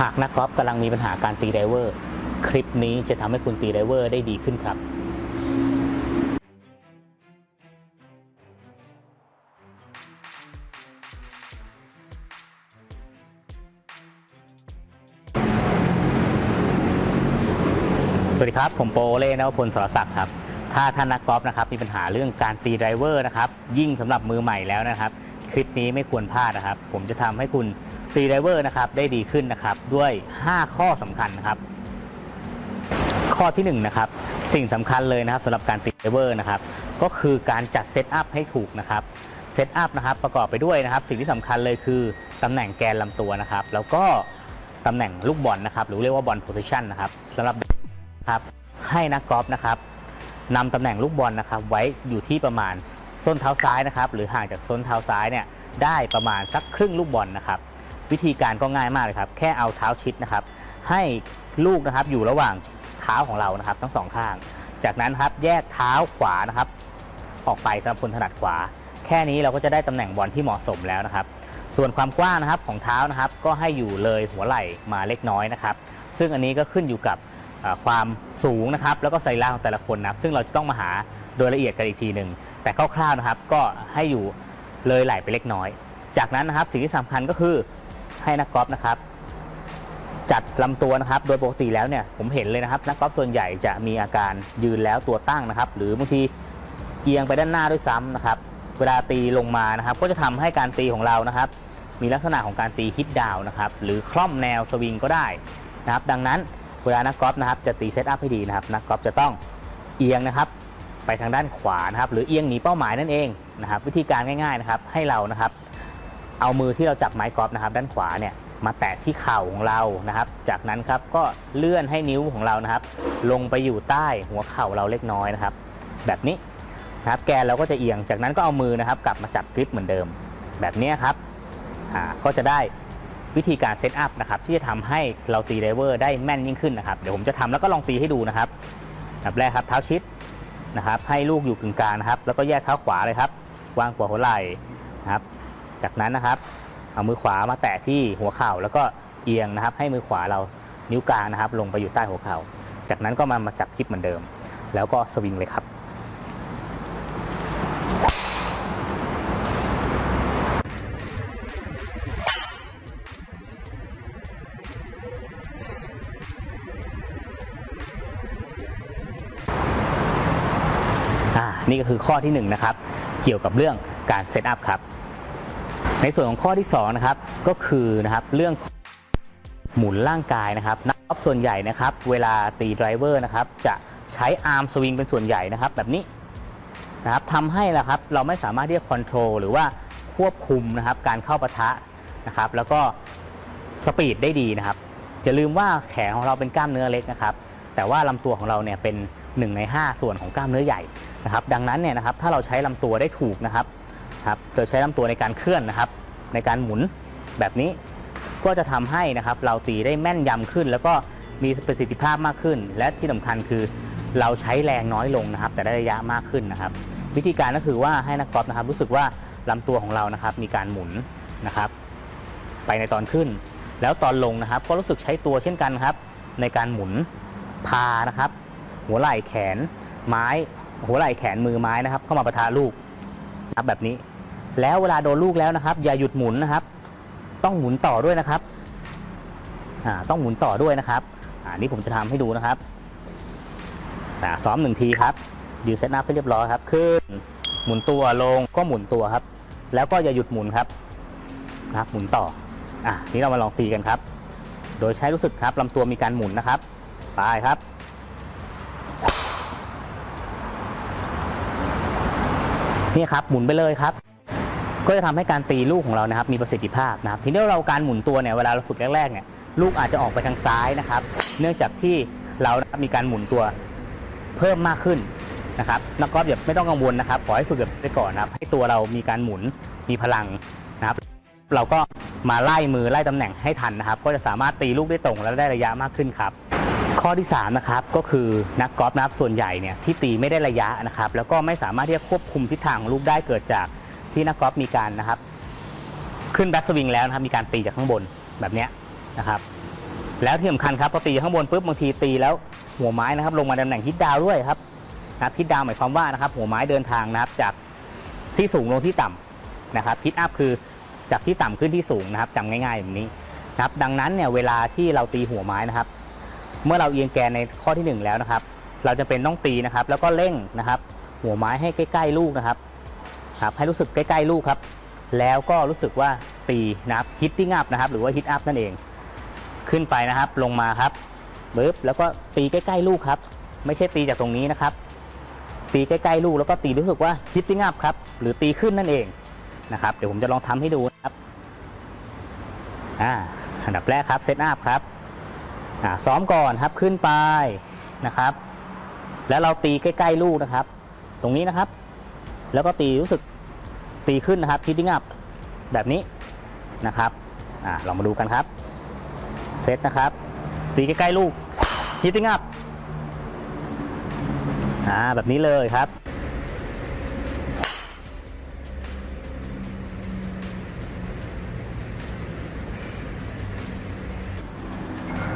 หากนักกอล์ฟกำลังมีปัญหาการตีไดเวอร์ คลิปนี้จะทำให้คุณตีไดเวอร์ได้ดีขึ้นครับสวัสดีครับ ผมโปเล่นวพลสรศักดิ์ครับ ถ้าท่านนักกอล์ฟนะครับมีปัญหาเรื่องการตีไดเวอร์นะครับ ยิ่งสำหรับมือใหม่แล้วนะครับ คลิปนี้ไม่ควรพลาดนะครับ ผมจะทำให้คุณตีไดเวอร์นะครับได้ดีขึ้นนะครับด้วย 5 ข้อสำคัญนะครับ ข้อที่1นะครับสิ่งสำคัญเลยนะครับสำหรับการตีไดเวอร์นะครับก็คือการจัดเซตอัพให้ถูกนะครับเซตอัพนะครับประกอบไปด้วยนะครับ สิ่งที่สำคัญเลยคือตำแหน่งแกนลำตัวนะครับ แล้วก็ตำแหน่งลูกบอลนะครับ หรือเรียกว่าบอลโพซิชันนะครับสำหรับครับให้นักกอล์ฟนะครับนำตำแหน่งลูกบอลนะครับ ไว้อยู่ที่ประมาณ ส้นเท้าซ้ายนะครับหรือห่างจากส้นเท้าซ้ายเนี่ยได้ประมาณสักครึ่งลูกบอลนะครับ วิธีการก็ง่ายมากเลยครับ แค่เอาเท้าชิดนะครับ ให้ลูกนะครับอยู่ระหว่างเท้าของเรานะครับ ทั้งสองข้าง จากนั้นครับแยกเท้าขวานะครับ ออกไปสำหรับคนถนัดขวา แค่นี้เราก็จะได้ตำแหน่งบอลที่เหมาะสมแล้วนะครับ ส่วนความกว้างนะครับของเท้านะครับ ก็ให้อยู่เลยหัวไหล่มาเล็กน้อยนะครับ ซึ่งอันนี้ก็ขึ้นอยู่กับความสูงนะครับ แล้วก็ไซร่าของแต่ละคนนะครับ ซึ่งเราจะต้องมาหาโดยละเอียดกันอีกทีหนึ่ง แต่คร่าวๆนะครับก็ให้อยู่เลยไหลไปเล็กน้อย จากนั้นนะครับสิ่งที่สำคัญก็คือให้นักกอล์ฟนะครับ จัดลำตัวนะครับ โดยปกติแล้วเนี่ยผมเห็นเลยนะครับนักกอล์ฟส่วนใหญ่จะมีอาการยืนแล้วตัวตั้งนะครับ หรือบางทีเอียงไปด้านหน้าด้วยซ้ำนะครับ เวลาตีลงมานะครับ ก็จะทำให้การตีของเรานะครับ มีลักษณะของการตีฮิตดาวนะครับ หรือคล่อมแนวสวิงก็ได้นะครับ ดังนั้นเวลานักกอล์ฟนะครับจะตีเซตอัพให้ดีนะครับ นักกอล์ฟจะต้องเอียงนะครับ ไปทางด้านขวานะครับหรือเอียงหนีเป้าหมายนั่นเองนะครับวิธีการง่ายๆนะครับให้เรานะครับเอามือที่เราจับไม้กอล์ฟนะครับ ด้านขวาเนี่ยมาแตะที่เข่าของเรานะครับ จากนั้นครับก็เลื่อนให้นิ้วของเรานะครับ ลงไปอยู่ใต้หัวเข่าเราเล็กน้อยนะครับ แบบนี้นะครับแกนเราก็จะเอียงจากนั้นก็เอามือนะครับ กลับมาจับกริปเหมือนเดิม แบบนี้ครับก็จะได้วิธีการเซตอัพนะครับที่จะทำให้เราตีไดเวอร์ได้แม่นยิ่งขึ้นนะครับ เดี๋ยวผมจะทำแล้วก็ลองตีให้ดูนะครับแบบแรกครับเท้าชิด นะครับ ให้ลูกอยู่กึ่งกลางนะครับ แล้วก็แยกเท้าขวาเลยครับ วางหัวหัวไหล่นะครับ จากนั้นนะครับ เอามือขวามาแตะที่หัวเข่าแล้วก็เอียงนะครับ ให้มือขวาเรานิ้วกลางนะครับ ลงไปอยู่ใต้หัวเข่า จากนั้นก็มามาจับคลิปเหมือนเดิม แล้วก็สวิงเลยครับ นี่ก็คือข้อที่1นงนะครับเกี่ยวกับเรื่องการเซตอัพครับในส่วนของข้อที่2นะครับก็คือนะครับเรื่องหมุนร่างกายนะครับนักกอล์ฟส่วนใหญ่นะครับเวลาตีไดรเวอร์นะครับจะใช้อาร์มสวิงเป็นส่วนใหญ่นะครับแบบนี้นะครับทำให้นะครับเราไม่สามารถที่จะคอนโทรลหรือว่าควบคุมนะครับการเข้าปะทะนะครับแล้วก็สปีดได้ดีนะครับอย่าลืมว่าแขนของเราเป็นกล้ามเนื้อเล็กนะครับ แต่ว่าลำตัวของเราเนี่ยเป็น 1 ใน 5 ส่วนของกล้ามเนื้อใหญ่นะครับ ดังนั้นเนี่ยนะครับถ้าเราใช้ลำตัวได้ถูกนะครับครับโดยใช้ลำตัวในการเคลื่อนนะครับ ในการหมุนแบบนี้ก็จะทำให้นะครับเราตีได้แม่นยำขึ้น แล้วก็มีประสิทธิภาพมากขึ้น และที่สำคัญคือเราใช้แรงน้อยลงนะครับ แต่ได้ระยะมากขึ้นนะครับ วิธีการก็คือว่าให้นักกอล์ฟนะครับ รู้สึกว่าลำตัวของเรานะครับ มีการหมุนนะครับ ไปในตอนขึ้น แล้วตอนลงนะครับ ก็รู้สึกใช้ตัวเช่นกันครับ ในการหมุน พานะครับ หัวไหล่แขนไม้ หัวไหล่แขนมือไม้นะครับ เข้ามาประทะลูกครับแบบนี้ แล้วเวลาโดนลูกแล้วนะครับ อย่าหยุดหมุนนะครับ ต้องหมุนต่อด้วยนะครับอ่าต้องหมุนต่อด้วยนะครับอ่านี่ผมจะทำให้ดูนะครับอ่าซ้อมหนึ่งทีครับยืนเซตอัพให้เรียบร้อยครับขึ้นหมุนตัวลงก็หมุนตัวครับ แล้วก็อย่าหยุดหมุนครับนะครับหมุนต่ออะนี่เรามาลองตีกันครับ โดยใช้รู้สึกครับลำตัวมีการหมุนนะครับ ไปครับ นี่ครับหมุนไปเลยครับ ก็จะทำให้การตีลูกของเรานะครับ มีประสิทธิภาพนะครับทีนี้เราการหมุนตัวเนี่ยเวลาเราฝึกแรกๆเนี่ยลูกอาจจะออกไปทางซ้ายนะครับ เนื่องจากที่เรานะรมีการหมุนตัวเพิ่มมากขึ้นนะครับนักกอล์ฟอย่าไม่ต้องกังวลนะครับขอให้ฝึกแบบไปก่อนนะครับให้ตัวเรามีการหมุนมีพลังนะครับ เราก็มาไล่มือไล่ตำแหน่งให้ทันนะครับ ก็จะสามารถตีลูกได้ตรงและได้ระยะมากขึ้นครับ ข้อที่3นะครับก็คือนักกอล์ฟนะครับส่วนใหญ่เนี่ยที่ตีไม่ได้ระยะนะครับแล้วก็ไม่สามารถที่จะควบคุมทิศทางของลูกได้เกิดจากที่นักกอล์ฟมีการนะครับ ขึ้นแบ็กสวิงแล้วนะครับมีการตีจากข้างบนแบบนี้นะครับแล้วที่สำคัญครับพอตีจากข้างบนปุ๊บบางทีตีแล้วหัวไม้นะครับลงมาตำแหน่งฮิตดาวด้วยครับนะครับฮิตดาวหมายความว่านะครับหัวไม้เดินทางนะครับจากที่สูงลงที่ต่ำนะครับฮิตอัพคือจากที่ต่ำขึ้นที่สูงนะครับจำง่ายๆแบบนี้นะครับดังนั้นเนี่ยเวลาที่เราตีหัวไม้นะครับ เมื่อเราเอียงแกนในข้อที่หนึ่งแล้วนะครับ เราจะเป็นต้องตีนะครับ แล้วก็เร่งนะครับ หัวไม้ให้ใกล้ ๆ ลูกนะครับครับให้รู้สึกใกล้ๆลูกครับ แล้วก็รู้สึกว่าตีนะครับฮิตติ้งอัพนะครับ หรือว่าฮิตอัพนั่นเอง ขึ้นไปนะครับ ลงมาครับปึ๊บแล้วก็ตีใกล้ๆลูกครับ ไม่ใช่ตีจากตรงนี้นะครับ ตีใกล้ๆลูกแล้วก็ตีรู้สึกว่าฮิตติ้งอัพครับ หรือตีขึ้นนั่นเองนะครับ เดี๋ยวผมจะลองทำให้ดูนะครับ อ่า อันดับแรกครับเซตอัพครับ ซ้อมก่อนครับขึ้นไปนะครับ แล้วเราตีใกล้ๆลูกนะครับ ตรงนี้นะครับ แล้วก็ตีรู้สึกตีขึ้นนะครับฮิตติ้งอัพแบบนี้นะครับอ่าลองมาดูกันครับเซตนะครับ ตีใกล้ๆลูกฮิตติ้งอัพอ่าแบบนี้เลยครับ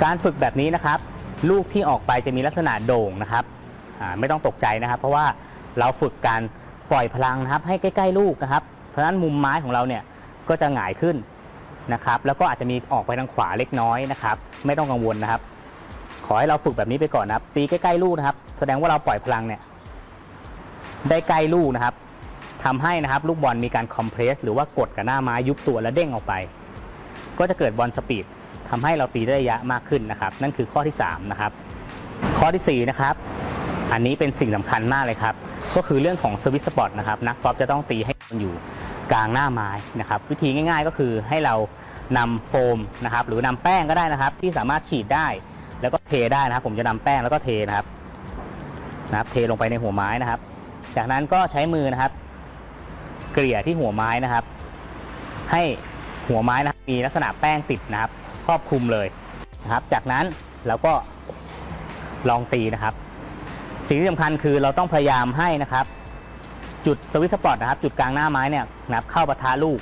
การฝึกแบบนี้นะครับ ลูกที่ออกไปจะมีลักษณะโด่งนะครับไม่ต้องตกใจนะครับ เพราะว่าเราฝึกการปล่อยพลังนะครับ ให้ใกล้ ๆ ลูกนะครับ เพราะฉะนั้นมุมไม้ของเราเนี่ยก็จะหงายขึ้นนะครับ แล้วก็อาจจะมีออกไปทางขวาเล็กน้อยนะครับ ไม่ต้องกังวลนะครับ ขอให้เราฝึกแบบนี้ไปก่อนนะครับ ตีใกล้ ๆ ลูกนะครับ แสดงว่าเราปล่อยพลังเนี่ยได้ใกล้ลูกนะครับทำให้นะครับลูกบอลมีการคอมเพรสหรือว่ากดกับหน้าไม้ยุบตัวและเด้งออกไป ก็จะเกิดบอลสปีด ทำให้เราตีได้ระยะมากขึ้นนะครับ นั่นคือข้อที่3นะครับข้อทีสี่4นะครับอันนี้เป็นสิ่งสำคัญมากเลยครับ ก็คือเรื่องของสวิตสปอตนะครับนักกอล์ฟจะต้องตีให้มันอยู่กลางหน้าไม้นะครับ วิธีง่าย ๆ ก็คือให้เรานำโฟมนะครับหรือนำแป้งก็ได้นะครับ ที่สามารถฉีดได้ แล้วก็เทได้นะครับ ผมจะนำแป้งแล้วก็เทนะครับนะครับ เทลงไปในหัวไม้นะครับ จากนั้นก็ใช้มือนะครับ เกลี่ยที่หัวไม้นะครับ ให้หัวไม้นะมีลักษณะแป้งติดนะครับ ครอบคลุมเลยนะครับ จากนั้นเราก็ลองตีนะครับ สิ่งที่สำคัญคือเราต้องพยายามให้นะครับ จุดสวิตสปอตนะครับ จุดกลางหน้าไม้เนี่ยนะครับเข้าปะทะลูก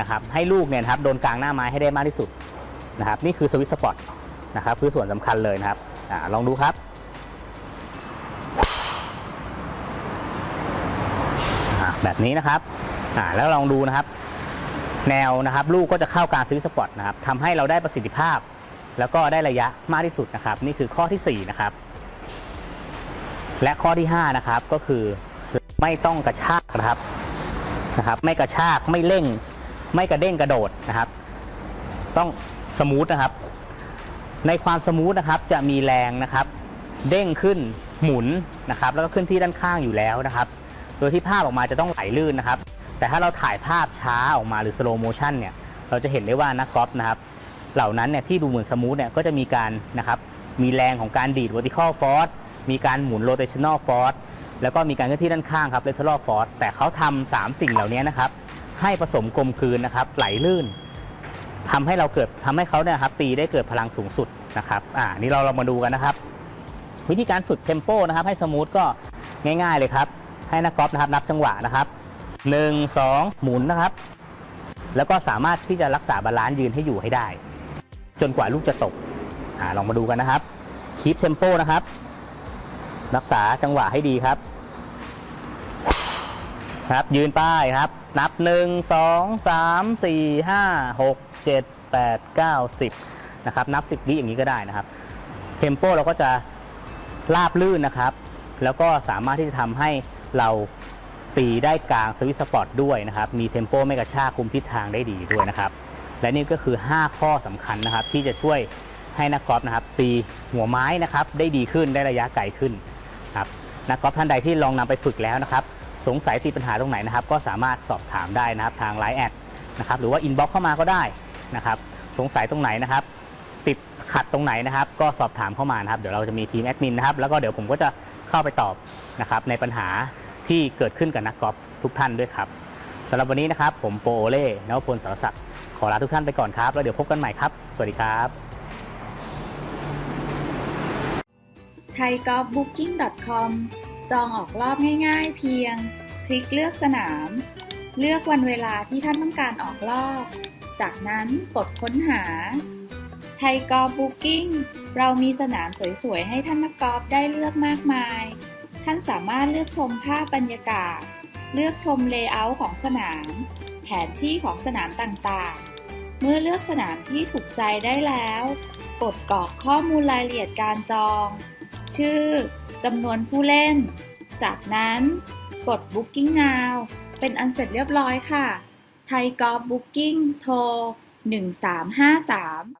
นะครับ ให้ลูกเนี่ยครับโดนกลางหน้าไม้ให้ได้มากที่สุดนะครับ นี่คือสวิตสปอตนะครับคือส่วนสำคัญเลยนะครับอลองดูครับแบบนี้นะครับแล้วลองดูนะครับ แนวนะครับลูกก็จะเข้ากางสวิตสปอตนะครับทำให้เราได้ประสิทธิภาพ แล้วก็ได้ระยะมากที่สุดนะครับ นี่คือข้อทีสี่4นะครับและข้อที่5นะครับก็คือไม่ต้องกระชากนะครับนะครับ ไม่กระชากไม่เร่ง ไม่กระเด้งกระโดดนะครับ ต้องสมูทนะครับ ในความสมูทนะครับจะมีแรงนะครับ เด้งขึ้นหมุนนะครับ แล้วก็ขึ้นที่ด้านข้างอยู่แล้วนะครับ โดยที่ภาพออกมาจะต้องไหลลื่นนะครับ แต่ถ้าเราถ่ายภาพช้าออกมาหรือสโลโมชันเนี่ยเราจะเห็นได้ว่านักกอล์ฟนะครับเหล่านั้นเนี่ยที่ดูเหมือนสมูทเนี่ยก็จะมีการนะครับมีแรงของการดีด vertical force มีการหมุน rotational force แล้วก็มีการเคลื่อนที่ด้านข้างครับ lateral force แต่เขาทำสามสิ่งเหล่านี้นะครับให้ผสมกลมกลืนนะครับไหลลื่นทำให้เราเกิดทำให้เขาเนี่ยครับตีได้เกิดพลังสูงสุดนะครับอ่านี่เราเรามาดูกันนะครับ วิธีการฝึกเทมโปนะครับให้สมูทก็ง่าย ๆเลยครับ ให้นักกอล์ฟนะครับนับจังหวะนะครับ 1 2 หมุนนะครับ แล้วก็สามารถที่จะรักษาบาลานซ์ยืนให้อยู่ให้ได้ จนกว่าลูกจะตกอลองมาดูกันนะครับคีปเทมโปนะครับ รักษาจังหวะให้ดีครับ ครับยืนป้ายครับ นับ 1 2 3 4 5 6 7 8 9 10 นะครับ นับ 10วิอย่างนี้ก็ได้นะครับ เทมโปเราก็จะราบลื่นนะครับ แล้วก็สามารถที่จะทำให้เรา ตีได้กลางสวิตช์สปอร์ตด้วยนะครับ มีเทมโปไม่กระชากคุมทิศทางได้ดีด้วยนะครับ และนี่ก็คือ 5 ข้อสำคัญนะครับ ที่จะช่วยให้นักกอล์ฟนะครับ ตีหัวไม้นะครับ ได้ดีขึ้นได้ระยะไกลขึ้นครับนักกอล์ฟท่านใดที่ลองนำไปฝึกแล้วนะครับ สงสัยติดปัญหาตรงไหนนะครับ ก็สามารถสอบถามได้นะครับทาง Line แอดนะครับหรือว่าอินบ็อกซ์เข้ามาก็ได้นะครับ สงสัยตรงไหนนะครับ ติดขัดตรงไหนนะครับ ก็สอบถามเข้ามานะครับ เดี๋ยวเราจะมีทีมแอดมินนะครับแล้วก็เดี๋ยวผมก็จะเข้าไปตอบนะครับในปัญหา ที่เกิดขึ้นกับนักกอล์ฟทุกท่านด้วยครับสำหรับวันนี้นะครับ ผมโปโอเล่นวพลสารศักดิ์ขอลาทุกท่านไปก่อนครับ แล้วเดี๋ยวพบกันใหม่ครับ สวัสดีครับไทยกอล์ฟบุ๊กิ้ง .com จองออกรอบง่ายๆ เพียง คลิกเลือกสนาม เลือกวันเวลาที่ท่านต้องการออกรอบ จากนั้นกดค้นหาไทยกอล์ฟบุ๊กิ้งเรามีสนามสวยๆ ให้ท่านนักกอล์ฟได้เลือกมากมาย ท่านสามารถเลือกชมภาพบรรยากาศ เลือกชมเลเยอร์ของสนาม แผนที่ของสนามต่างๆ เมื่อเลือกสนามที่ถูกใจได้แล้ว กดกรอกข้อมูลรายละเอียดการจอง ชื่อจำนวนผู้เล่น จากนั้นกด Booking Now เป็นอันเสร็จเรียบร้อยค่ะ ไทยกอล์ฟบุ๊กิ้งโทร 1353